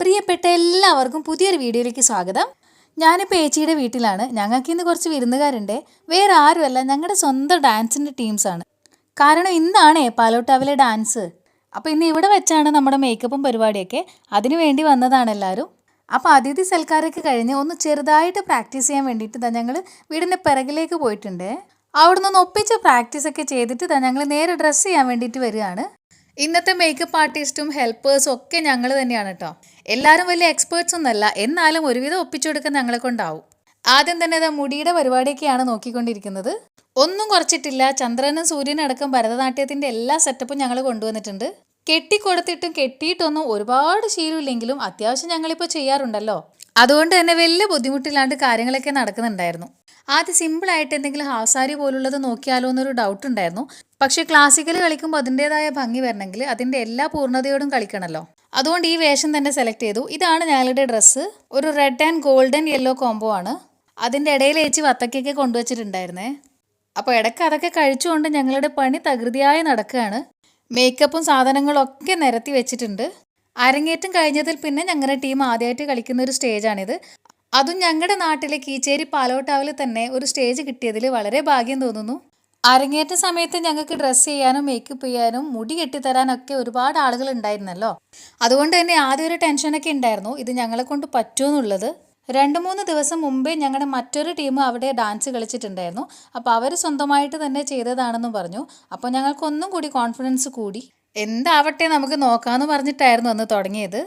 പ്രിയപ്പെട്ട എല്ലാവർക്കും പുതിയൊരു വീഡിയോയിലേക്ക് സ്വാഗതം. ഞാനിപ്പോൾ ഏച്ചിയുടെ വീട്ടിലാണ്. ഞങ്ങൾക്ക് ഇന്ന് കുറച്ച് വിരുന്നുകാരുണ്ട്. വേറെ ആരുമല്ല ഞങ്ങളുടെ സ്വന്തം ഡാൻസിന്റെ ടീംസാണ് കാരണം ഇന്നാണേ പാലോട്ടാവിലെ ഡാൻസ്. അപ്പോൾ ഇന്ന് ഇവിടെ വെച്ചാണ് നമ്മുടെ മേക്കപ്പും പരിപാടിയൊക്കെ. അതിനു വേണ്ടി വന്നതാണ് എല്ലാവരും. അപ്പോൾ അതിഥി സൽക്കാരമൊക്കെ കഴിഞ്ഞ് ഒന്ന് ചെറുതായിട്ട് പ്രാക്ടീസ് ചെയ്യാൻ വേണ്ടിയിട്ട് ഞങ്ങൾ വീടിന്റെ പിറകിലേക്ക് പോയിട്ടുണ്ട്. അവിടെ നിന്ന് ഒപ്പിച്ച് പ്രാക്ടീസൊക്കെ ചെയ്തിട്ട് ഞങ്ങൾ നേരെ ഡ്രസ്സ് ചെയ്യാൻ വേണ്ടിയിട്ട് വരികയാണ്. ഇന്നത്തെ മേക്കപ്പ് ആർട്ടിസ്റ്റും ഹെൽപ്പേഴ്സും ഒക്കെ ഞങ്ങൾ തന്നെയാണ് കേട്ടോ എല്ലാവരും വലിയ എക്സ്പേർട്സ് ഒന്നല്ല എന്നാലും ഒരുവിധം ഒപ്പിച്ചു കൊടുക്കാൻ ഞങ്ങളെ കൊണ്ടാവും. ആദ്യം തന്നെ ഇതാ മുടിയുടെ പരിപാടിയൊക്കെയാണ് നോക്കിക്കൊണ്ടിരിക്കുന്നത്. ഒന്നും കുറച്ചിട്ടില്ല ചന്ദ്രനും സൂര്യനും അടക്കം ഭരതനാട്യത്തിന്റെ എല്ലാ സെറ്റപ്പും ഞങ്ങൾ കൊണ്ടുവന്നിട്ടുണ്ട്. കെട്ടിക്കൊടുത്തിട്ടും കെട്ടിയിട്ടൊന്നും ഒരുപാട് ശീലമില്ലെങ്കിലും അത്യാവശ്യം ഞങ്ങളിപ്പോൾ ചെയ്യാറുണ്ടല്ലോ. അതുകൊണ്ട് തന്നെ വലിയ ബുദ്ധിമുട്ടില്ലാണ്ട് കാര്യങ്ങളൊക്കെ നടക്കുന്നുണ്ടായിരുന്നു. ആദ്യം സിമ്പിളായിട്ട് എന്തെങ്കിലും ഹാഫ് സാരി പോലുള്ളത് നോക്കിയാലോ എന്നൊരു ഡൗട്ട് ഉണ്ടായിരുന്നു. പക്ഷേ ക്ലാസിക്കൽ കളിക്കുമ്പോൾ അതിന്റെതായ ഭംഗി വരണമെങ്കിൽ അതിന്റെ എല്ലാ പൂർണതയോടും കളിക്കണമല്ലോ അതുകൊണ്ട് ഈ വേഷം തന്നെ സെലക്ട് ചെയ്തു. ഇതാണ് ഞങ്ങളുടെ ഡ്രസ്സ് ഒരു red and golden yellow combo ആണ്. അതിന്റെ ഇടയിൽ ഏച്ചി വത്തക്കൊക്കെ കൊണ്ടുവച്ചിട്ടുണ്ടായിരുന്നേ. അപ്പോൾ ഇടയ്ക്ക് അതൊക്കെ കഴിച്ചുകൊണ്ട് ഞങ്ങളുടെ പണി തകൃതിയായി നടക്കുകയാണ്. മേക്കപ്പും സാധനങ്ങളൊക്കെ നിരത്തി വെച്ചിട്ടുണ്ട്. അരങ്ങേറ്റം കഴിഞ്ഞതിൽ പിന്നെ ഞങ്ങളുടെ ടീം ആദ്യമായിട്ട് കളിക്കുന്ന ഒരു സ്റ്റേജാണിത് അതും ഞങ്ങളുടെ നാട്ടിലെ കീച്ചേരി പാലോട്ടാവിൽ തന്നെ ഒരു സ്റ്റേജ് കിട്ടിയതിൽ വളരെ ഭാഗ്യം തോന്നുന്നു. അരങ്ങേറ്റ സമയത്ത് ഞങ്ങൾക്ക് ഡ്രസ്സ് ചെയ്യാനും മേക്കപ്പ് ചെയ്യാനും മുടി കെട്ടിത്തരാനൊക്കെ ഒരുപാട് ആളുകൾ ഉണ്ടായിരുന്നല്ലോ അതുകൊണ്ട് തന്നെ ആദ്യം ഒരു ടെൻഷനൊക്കെ ഉണ്ടായിരുന്നു. ഇത് ഞങ്ങളെ കൊണ്ട് പറ്റുമെന്നുള്ളത് രണ്ട് മൂന്ന് ദിവസം മുമ്പേ ഞങ്ങളുടെ മറ്റൊരു ടീം അവിടെ ഡാൻസ് കളിച്ചിട്ടുണ്ടായിരുന്നു. അപ്പോൾ അവർ സ്വന്തമായിട്ട് തന്നെ ചെയ്തതാണെന്ന് പറഞ്ഞു. അപ്പോൾ ഞങ്ങൾക്കൊന്നും കൂടി കോൺഫിഡൻസ് കൂടി. എന്താവട്ടെ നമുക്ക് നോക്കാമെന്ന് പറഞ്ഞിട്ടായിരുന്നു അന്ന് തുടങ്ങിയത്.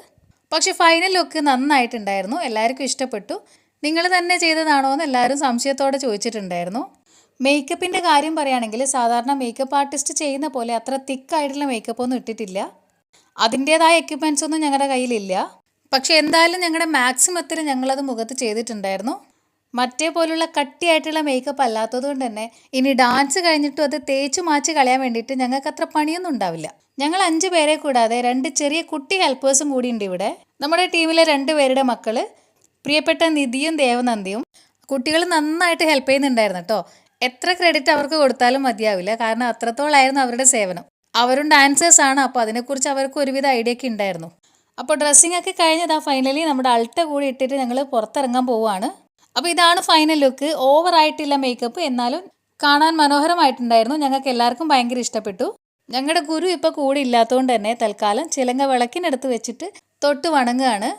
പക്ഷെ ഫൈനൽ ലുക്ക് നന്നായിട്ടുണ്ടായിരുന്നു. എല്ലാവർക്കും ഇഷ്ടപ്പെട്ടു. നിങ്ങൾ തന്നെ ചെയ്തതാണോ എന്ന് എല്ലാവരും സംശയത്തോടെ ചോദിച്ചിട്ടുണ്ടായിരുന്നു. മേക്കപ്പിന്റെ കാര്യം പറയുകയാണെങ്കിൽ സാധാരണ മേക്കപ്പ് ആർട്ടിസ്റ്റ് ചെയ്യുന്ന പോലെ അത്ര തിക്കായിട്ടുള്ള മേക്കപ്പ് ഒന്നും ഇട്ടിട്ടില്ല. അതിന്റേതായ എക്യുപ്മെന്റ്സ് ഒന്നും ഞങ്ങളുടെ കയ്യിലില്ല. പക്ഷേ എന്തായാലും ഞങ്ങളുടെ മാക്സിമത്തിൽ ഞങ്ങളത് മുഖത്ത് ചെയ്തിട്ടുണ്ടായിരുന്നു. മറ്റേ പോലുള്ള കട്ടിയായിട്ടുള്ള മേക്കപ്പ് അല്ലാത്തത് കൊണ്ട് തന്നെ ഇനി ഡാൻസ് കഴിഞ്ഞിട്ടും അത് തേച്ച് മാച്ച് കളയാൻ വേണ്ടിയിട്ട് ഞങ്ങൾക്ക് അത്ര പണിയൊന്നും ഉണ്ടാവില്ല. ഞങ്ങൾ അഞ്ച് പേരെ കൂടാതെ രണ്ട് ചെറിയ കുട്ടി ഹെൽപ്പേഴ്സും കൂടി ഉണ്ട് ഇവിടെ. നമ്മുടെ ടീമിലെ രണ്ട് പേരുടെ മക്കൾ പ്രിയപ്പെട്ട നിധിയും ദേവനന്ദിയും. കുട്ടികൾ നന്നായിട്ട് ഹെൽപ്പ് ചെയ്യുന്നുണ്ടായിരുന്നു കേട്ടോ എത്ര ക്രെഡിറ്റ് അവർക്ക് കൊടുത്താലും മതിയാവില്ല. കാരണം അത്രത്തോളായിരുന്നു അവരുടെ സേവനം. അവരും ഡാൻസേഴ്സ് ആണ്. അപ്പോൾ അതിനെക്കുറിച്ച് അവർക്ക് ഒരുവിധ ഐഡിയ ഒക്കെ ഉണ്ടായിരുന്നു. അപ്പോൾ ഡ്രസ്സിംഗ് ഒക്കെ കഴിഞ്ഞതാ ഫൈനലി നമ്മുടെ അൾട്ട കൂടി ഇട്ടിട്ട് ഞങ്ങൾ പുറത്തിറങ്ങാൻ പോവുകയാണ്. അപ്പോൾ ഇതാണ് ഫൈനൽ ലുക്ക് ഓവർ ആയിട്ടില്ല മേക്കപ്പ് എന്നാലും കാണാൻ മനോഹരമായിട്ടുണ്ടായിരുന്നു. ഞങ്ങൾക്ക് എല്ലാവർക്കും ഭയങ്കര ഇഷ്ടപ്പെട്ടു. ഞങ്ങളുടെ ഗുരു ഇപ്പോൾ കൂടെ ഇല്ലാത്തതുകൊണ്ട് തന്നെ തൽക്കാലം ചിലങ്ക വിളക്കിനടുത്ത് വെച്ചിട്ട് തൊട്ട് വണങ്ങുകയാണ്.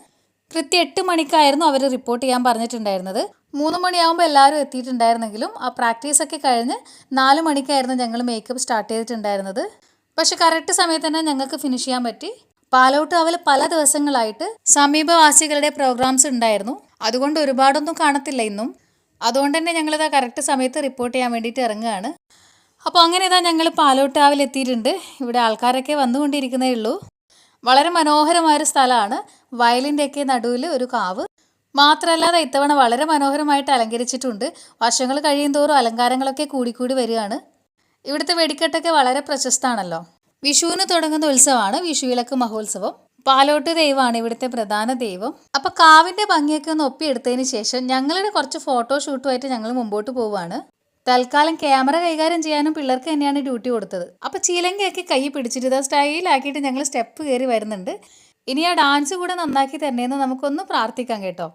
കൃത്യം എട്ട് മണിക്കായിരുന്നു അവർ റിപ്പോർട്ട് ചെയ്യാൻ പറഞ്ഞിട്ടുണ്ടായിരുന്നത്. മൂന്ന് മണിയാകുമ്പോൾ എല്ലാവരും എത്തിയിട്ടുണ്ടായിരുന്നെങ്കിലും ആ പ്രാക്ടീസൊക്കെ കഴിഞ്ഞ് നാല് മണിക്കായിരുന്നു ഞങ്ങൾ മേക്കപ്പ് സ്റ്റാർട്ട് ചെയ്തിട്ടുണ്ടായിരുന്നത്. പക്ഷെ കറക്റ്റ് സമയത്ത് തന്നെ ഞങ്ങൾക്ക് ഫിനിഷ് ചെയ്യാൻ പറ്റി. പാലോട്ടാവിൽ പല ദിവസങ്ങളായിട്ട് സമീപവാസികളുടെ പ്രോഗ്രാംസ് ഉണ്ടായിരുന്നു. അതുകൊണ്ട് ഒരുപാടൊന്നും കാണത്തില്ല ഇന്നും. അതുകൊണ്ട് തന്നെ ഞങ്ങളിതാ കറക്റ്റ് സമയത്ത് റിപ്പോർട്ട് ചെയ്യാൻ വേണ്ടിയിട്ട് ഇറങ്ങുകയാണ്. അപ്പോൾ അങ്ങനെ ഇതാ ഞങ്ങൾ പാലോട്ടാവിൽ എത്തിയിട്ടുണ്ട്. ഇവിടെ ആൾക്കാരൊക്കെ വന്നുകൊണ്ടിരിക്കുന്നേ ഉള്ളൂ. വളരെ മനോഹരമായൊരു സ്ഥലമാണ്. വയലിന്റെയൊക്കെ നടുവിൽ ഒരു കാവ്. മാത്രമല്ലാതെ ഇത്തവണ വളരെ മനോഹരമായിട്ട് അലങ്കരിച്ചിട്ടുണ്ട്. വർഷങ്ങൾ കഴിയുന്തോറും അലങ്കാരങ്ങളൊക്കെ കൂടിക്കൂടി വരികയാണ്. ഇവിടുത്തെ വെടിക്കെട്ടൊക്കെ വളരെ പ്രശസ്തമാണല്ലോ. വിഷുവിന് തുടങ്ങുന്ന ഉത്സവമാണ് വിഷുവിലക്ക് മഹോത്സവം. പാലോട്ട് ദൈവമാണ് ഇവിടുത്തെ പ്രധാന ദൈവം. അപ്പൊ കാവിന്റെ ഭംഗിയൊക്കെ ഒന്ന് ഒപ്പിയെടുത്തതിന് ശേഷം ഞങ്ങളുടെ കുറച്ച് ഫോട്ടോ ഷൂട്ടുമായിട്ട് ഞങ്ങൾ മുമ്പോട്ട് പോവുകയാണ്. തൽക്കാലം ക്യാമറ കൈകാര്യം ചെയ്യാനും പിള്ളേർക്ക് തന്നെയാണ് ഡ്യൂട്ടി കൊടുത്തത്. അപ്പൊ ചീലങ്കയൊക്കെ കൈ പിടിച്ചിട്ട് സ്റ്റൈലാക്കിയിട്ട് ഞങ്ങൾ സ്റ്റെപ്പ് കയറി വരുന്നുണ്ട്. ഇനി ആ ഡാൻസ് കൂടെ നന്നാക്കി തരണേന്ന് നമുക്കൊന്ന് പ്രാർത്ഥിക്കാം കേട്ടോ.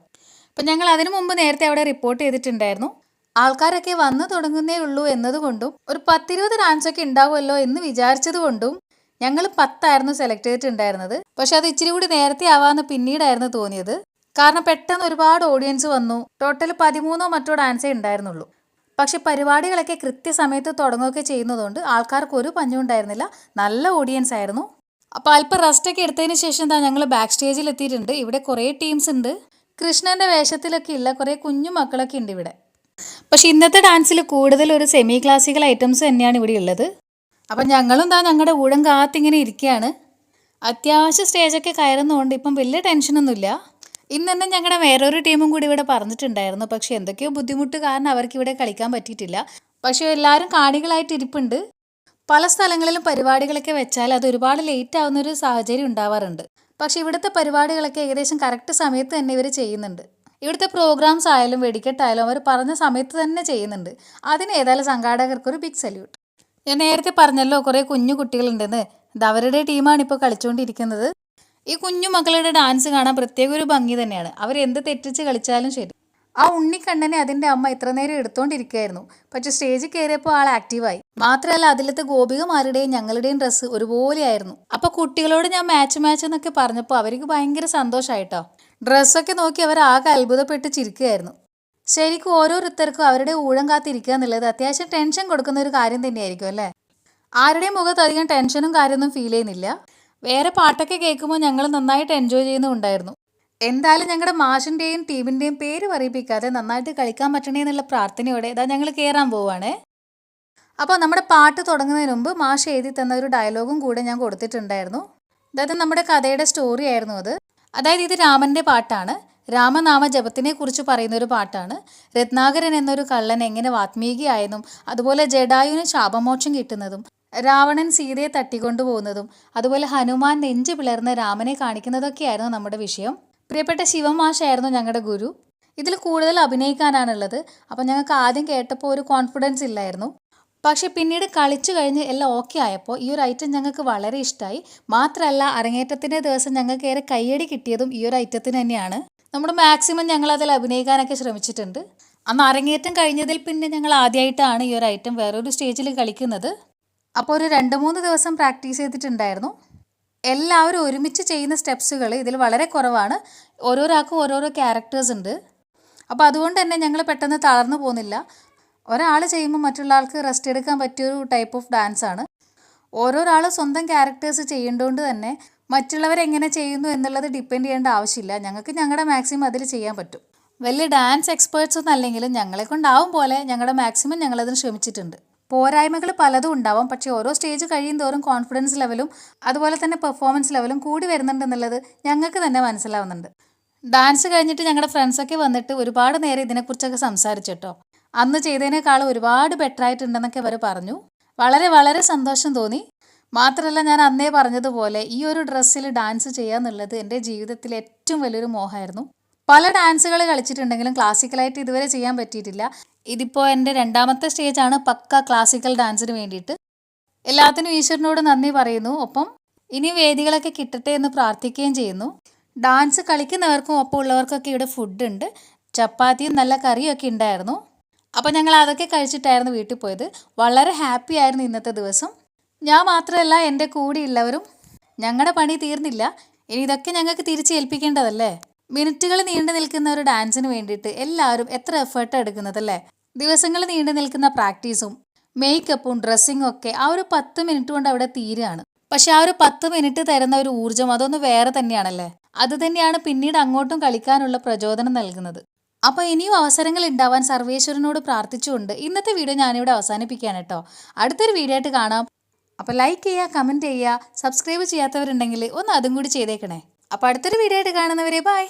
അപ്പം ഞങ്ങൾ അതിനു മുമ്പ് നേരത്തെ അവിടെ റിപ്പോർട്ട് ചെയ്തിട്ടുണ്ടായിരുന്നു. ആൾക്കാരൊക്കെ വന്നു തുടങ്ങുന്നേ ഉള്ളൂ എന്നതുകൊണ്ടും ഒരു പത്തിരുപത് ഡാൻസൊക്കെ ഉണ്ടാവുമല്ലോ എന്ന് വിചാരിച്ചത് കൊണ്ടും ഞങ്ങൾ പത്തായിരുന്നു സെലക്ട് ചെയ്തിട്ടുണ്ടായിരുന്നത്. പക്ഷെ അത് ഇച്ചിരി കൂടി നേരത്തെ ആവാന്ന് പിന്നീടായിരുന്നു തോന്നിയത്. കാരണം പെട്ടെന്ന് ഒരുപാട് ഓഡിയൻസ് വന്നു. ടോട്ടൽ പതിമൂന്നോ മറ്റോ ഡാൻസേ ഉണ്ടായിരുന്നുള്ളൂ. പക്ഷെ പരിപാടികളൊക്കെ കൃത്യസമയത്ത് തുടങ്ങുകയൊക്കെ ചെയ്യുന്നതുകൊണ്ട് ആൾക്കാർക്ക് ഒരു പഞ്ഞുണ്ടായിരുന്നില്ല നല്ല ഓഡിയൻസ് ആയിരുന്നു. അപ്പോൾ അല്പം റെസ്റ്റൊക്കെ എടുത്തതിന് ശേഷം എന്താ ഞങ്ങൾ ബാക്ക് സ്റ്റേജിൽ എത്തിയിട്ടുണ്ട്. ഇവിടെ കുറേ ടീംസ് ഉണ്ട്. കൃഷ്ണന്റെ വേഷത്തിലൊക്കെ ഇല്ല. കുറേ കുഞ്ഞു മക്കളൊക്കെ ഉണ്ട് ഇവിടെ. പക്ഷേ ഇന്നത്തെ ഡാൻസിൽ കൂടുതൽ ഒരു സെമി ക്ലാസിക്കൽ ഐറ്റംസ് തന്നെയാണ് ഇവിടെ ഉള്ളത്. അപ്പം ഞങ്ങളും എന്താ ഞങ്ങളുടെ ഊഴം കാത്തിങ്ങനെ ഇരിക്കുകയാണ് അത്യാവശ്യം സ്റ്റേജൊക്കെ കയറുന്നതുകൊണ്ട് ഇപ്പം വലിയ ടെൻഷനൊന്നുമില്ല ഇന്ന് തന്നെ ഞങ്ങളുടെ വേറൊരു ടീമും കൂടി ഇവിടെ പറഞ്ഞിട്ടുണ്ടായിരുന്നു. പക്ഷേ എന്തൊക്കെയോ ബുദ്ധിമുട്ട് കാരണം അവർക്ക് ഇവിടെ കളിക്കാൻ പറ്റിയിട്ടില്ല. പക്ഷേ എല്ലാവരും കാണികളായിട്ട് ഇരിപ്പുണ്ട്. പല സ്ഥലങ്ങളിലും പരിപാടികളൊക്കെ വെച്ചാൽ അത് ഒരുപാട് ലേറ്റ് ആവുന്ന ഒരു സാഹചര്യം ഉണ്ടാവാറുണ്ട്. പക്ഷേ ഇവിടുത്തെ പരിപാടികളൊക്കെ ഏകദേശം കറക്റ്റ് സമയത്ത് തന്നെ ഇവർ ചെയ്യുന്നുണ്ട്. ഇവിടുത്തെ പ്രോഗ്രാംസ് ആയാലും വെടിക്കെട്ടായാലും അവർ പറഞ്ഞ സമയത്ത് തന്നെ ചെയ്യുന്നുണ്ട്. അതിന് ഏതായാലും സംഘാടകർക്ക് ഒരു ബിഗ് സല്യൂട്ട് ഞാൻ നേരത്തെ പറഞ്ഞല്ലോ കുറേ കുഞ്ഞു കുട്ടികളുണ്ടെന്ന്. ഇത് അവരുടെ ടീമാണ് ഇപ്പോൾ കളിച്ചുകൊണ്ടിരിക്കുന്നത് ഈ കുഞ്ഞു മക്കളുടെ ഡാൻസ് കാണാൻ പ്രത്യേക ഒരു ഭംഗി തന്നെയാണ്. അവർ എന്ത് തെറ്റിച്ച് കളിച്ചാലും ശരി. ആ ഉണ്ണിക്കണ്ണനെ അതിന്റെ അമ്മ ഇത്ര നേരം എടുത്തുകൊണ്ടിരിക്കുകയായിരുന്നു പക്ഷെ സ്റ്റേജിൽ കയറിയപ്പോൾ ആൾ ആക്റ്റീവായി മാത്രമല്ല അതിലത്തെ ഗോപികമാരുടെയും ഞങ്ങളുടെയും ഡ്രസ്സ് ഒരുപോലെയായിരുന്നു. അപ്പൊ കുട്ടികളോട് ഞാൻ മാച്ച് മാച്ച് എന്നൊക്കെ പറഞ്ഞപ്പോൾ അവർക്ക് ഭയങ്കര സന്തോഷമായിട്ടോ ഡ്രസ്സൊക്കെ നോക്കി അവർ ആകെ അത്ഭുതപ്പെട്ട് ചിരിക്കുകയായിരുന്നു. ശരിക്കും ഓരോരുത്തർക്കും അവരുടെ ഊഴം കാത്തിരിക്കുക എന്നുള്ളത് അത്യാവശ്യം ടെൻഷൻ കൊടുക്കുന്ന ഒരു കാര്യം തന്നെയായിരിക്കും അല്ലേ? ആരുടെയും മുഖത്ത് അധികം ടെൻഷനും കാര്യമൊന്നും ഫീൽ ചെയ്യുന്നില്ല. വേറെ പാട്ടൊക്കെ കേൾക്കുമ്പോൾ ഞങ്ങൾ നന്നായിട്ട് എൻജോയ് ചെയ്യുന്നുണ്ടായിരുന്നു എന്തായാലും ഞങ്ങളുടെ മാഷിന്റെയും ടീമിന്റെയും പേര് പറയിപ്പിക്കാതെ നന്നായിട്ട് കളിക്കാൻ പറ്റണേ എന്നുള്ള പ്രാർത്ഥനയോടെ ഇതാ ഞങ്ങൾ കയറാൻ പോവുകയാണേ അപ്പോൾ നമ്മുടെ പാട്ട് തുടങ്ങുന്നതിന് മുമ്പ് മാഷ് എഴുതി തന്ന ഒരു ഡയലോഗും കൂടെ ഞാൻ കൊടുത്തിട്ടുണ്ടായിരുന്നു. അതായത് നമ്മുടെ കഥയുടെ സ്റ്റോറി ആയിരുന്നു അത്. അതായത് ഇത് രാമന്റെ പാട്ടാണ്. രാമനാമ ജപത്തിനെ കുറിച്ച് പറയുന്ന ഒരു പാട്ടാണ്. രത്നാകരൻ എന്നൊരു കള്ളൻ എങ്ങനെ വാത്മീകിയായെന്നും അതുപോലെ ജഡായുവിന് ശാപമോക്ഷം കിട്ടുന്നതും രാവണൻ സീതയെ തട്ടിക്കൊണ്ടുപോകുന്നതും അതുപോലെ ഹനുമാൻ നെഞ്ചു പിളർന്ന് രാമനെ കാണിക്കുന്നതൊക്കെയായിരുന്നു നമ്മുടെ വിഷയം. പ്രിയപ്പെട്ട ശിവമാഷായിരുന്നു ഞങ്ങളുടെ ഗുരു. ഇതിൽ കൂടുതൽ അഭിനയിക്കാനാണുള്ളത്. അപ്പം ഞങ്ങൾക്ക് ആദ്യം കേട്ടപ്പോൾ ഒരു കോൺഫിഡൻസ് ഇല്ലായിരുന്നു. പക്ഷെ പിന്നീട് കളിച്ചു കഴിഞ്ഞ് എല്ലാം ഓക്കെ ആയപ്പോൾ ഈ ഒരു ഐറ്റം ഞങ്ങൾക്ക് വളരെ ഇഷ്ടമായി. മാത്രമല്ല അരങ്ങേറ്റത്തിന്റെ ദിവസം ഞങ്ങൾക്ക് ഏറെ കയ്യടി കിട്ടിയതും ഈ ഒരു ഐറ്റത്തിന് തന്നെയാണ്. നമ്മൾ മാക്സിമം ഞങ്ങൾ അതിൽ അഭിനയിക്കാനൊക്കെ ശ്രമിച്ചിട്ടുണ്ട്. അന്ന് അരങ്ങേറ്റം കഴിഞ്ഞതിൽ പിന്നെ ഞങ്ങൾ ആദ്യമായിട്ടാണ് ഈ ഒരു ഐറ്റം വേറൊരു സ്റ്റേജിൽ കളിക്കുന്നത്. അപ്പോൾ ഒരു രണ്ട് മൂന്ന് ദിവസം പ്രാക്ടീസ് ചെയ്തിട്ടുണ്ടായിരുന്നു. എല്ലാവരും ഒരുമിച്ച് ചെയ്യുന്ന സ്റ്റെപ്സുകൾ ഇതിൽ വളരെ കുറവാണ്. ഓരോരാൾക്കും ഓരോരോ ക്യാരക്ടേഴ്സ് ഉണ്ട്. അപ്പോൾ അതുകൊണ്ട് തന്നെ ഞങ്ങൾ പെട്ടെന്ന് തളർന്നു പോകുന്നില്ല. ഒരാൾ ചെയ്യുമ്പോൾ മറ്റുള്ള ആൾക്ക് റെസ്റ്റ് എടുക്കാൻ പറ്റിയൊരു ടൈപ്പ് ഓഫ് ഡാൻസ് ആണ്. ഓരോരാൾ സ്വന്തം ക്യാരക്ടേഴ്സ് ചെയ്യേണ്ടതുകൊണ്ട് തന്നെ മറ്റുള്ളവരെങ്ങനെ ചെയ്യുന്നു എന്നുള്ളത് ഡിപ്പെൻഡ് ചെയ്യേണ്ട ആവശ്യമില്ല. ഞങ്ങൾക്ക് ഞങ്ങളുടെ മാക്സിമം അതിൽ ചെയ്യാൻ പറ്റും. വലിയ ഡാൻസ് എക്സ്പേർട്സ് ഒന്നും അല്ലെങ്കിലും ഞങ്ങളെ കൊണ്ടാവും പോലെ ഞങ്ങളുടെ മാക്സിമം ഞങ്ങളതിന് ശ്രമിച്ചിട്ടുണ്ട്. പോരായ്മകൾ പലതും ഉണ്ടാവും. പക്ഷേ ഓരോ സ്റ്റേജ് കഴിയും തോറും കോൺഫിഡൻസ് ലെവലും അതുപോലെ തന്നെ പെർഫോമൻസ് ലെവലും കൂടി വരുന്നുണ്ടെന്നുള്ളത് ഞങ്ങൾക്ക് തന്നെ മനസ്സിലാവുന്നുണ്ട്. ഡാൻസ് കഴിഞ്ഞിട്ട് ഞങ്ങളുടെ ഫ്രണ്ട്സൊക്കെ വന്നിട്ട് ഒരുപാട് നേരം ഇതിനെക്കുറിച്ചൊക്കെ സംസാരിച്ചു കേട്ടോ അന്ന് ചെയ്തതിനേക്കാളും ഒരുപാട് ബെറ്റർ ആയിട്ടുണ്ടെന്നൊക്കെ അവർ പറഞ്ഞു. വളരെ വളരെ സന്തോഷം തോന്നി. മാത്രമല്ല ഞാൻ അന്നേ പറഞ്ഞതുപോലെ ഈ ഒരു ഡ്രസ്സിൽ ഡാൻസ് ചെയ്യാന്നുള്ളത് എന്റെ ജീവിതത്തിലെ ഏറ്റവും വലിയൊരു മോഹമായിരുന്നു. പല ഡാൻസുകൾ കളിച്ചിട്ടുണ്ടെങ്കിലും ക്ലാസിക്കലായിട്ട് ഇതുവരെ ചെയ്യാൻ പറ്റിയിട്ടില്ല. ഇതിപ്പോൾ എന്റെ രണ്ടാമത്തെ സ്റ്റേജാണ് പക്ക ക്ലാസിക്കൽ ഡാൻസിന് വേണ്ടിയിട്ട്. എല്ലാത്തിനും ഈശ്വരനോട് നന്ദി പറയുന്നു. ഒപ്പം ഇനി വേദികളൊക്കെ കിട്ടട്ടെ എന്ന് പ്രാർത്ഥിക്കുകയും ചെയ്യുന്നു. ഡാൻസ് കളിക്കുന്നവർക്കും ഒപ്പം ഉള്ളവർക്കൊക്കെ ഇവിടെ ഫുഡ് ഉണ്ട്. ചപ്പാത്തിയും നല്ല കറിയും ഒക്കെ ഉണ്ടായിരുന്നു. അപ്പോൾ ഞങ്ങൾ അതൊക്കെ കഴിച്ചിട്ടായിരുന്നു വീട്ടിൽ പോയത്. വളരെ ഹാപ്പി ആയിരുന്നു ഇന്നത്തെ ദിവസം. ഞാൻ മാത്രമല്ല എന്റെ കൂടെയുള്ളവരും ഞങ്ങളുടെ പണി തീർന്നില്ല. ഇനി ഇതൊക്കെ ഞങ്ങൾക്ക് തിരിച്ചേൽപ്പിക്കേണ്ടതല്ലേ മിനിറ്റുകൾ നീണ്ടു നിൽക്കുന്ന ഒരു ഡാൻസിന് വേണ്ടിയിട്ട് എല്ലാവരും എത്ര എഫേർട്ട് എടുക്കുന്നതല്ലേ ദിവസങ്ങൾ നീണ്ടു നിൽക്കുന്ന പ്രാക്ടീസും മേക്കപ്പും ഡ്രസ്സിങ്ങും ഒക്കെ ആ ഒരു പത്ത് മിനിറ്റ് കൊണ്ട് അവിടെ തീരുകയാണ്. പക്ഷെ ആ ഒരു പത്ത് മിനിറ്റ് തരുന്ന ഒരു ഊർജം അതൊന്ന് വേറെ തന്നെയാണല്ലേ? അത് തന്നെയാണ് പിന്നീട് അങ്ങോട്ടും കളിക്കാനുള്ള പ്രചോദനം നൽകുന്നത്. അപ്പോൾ ഇനിയും അവസരങ്ങൾ ഉണ്ടാവാൻ സർവേശ്വരനോട് പ്രാർത്ഥിച്ചുകൊണ്ട് ഇന്നത്തെ വീഡിയോ ഞാനിവിടെ അവസാനിപ്പിക്കുകയാണ് കേട്ടോ. അടുത്തൊരു വീഡിയോ ആയിട്ട് കാണാം. അപ്പോൾ ലൈക്ക് ചെയ്യുക കമന്റ് ചെയ്യുക സബ്സ്ക്രൈബ് ചെയ്യാത്തവരുണ്ടെങ്കിൽ ഒന്ന് അതും കൂടി ചെയ്തേക്കണേ. അപ്പോൾ അടുത്തൊരു വീഡിയോ ആയിട്ട് കാണുന്നവരെ ബൈ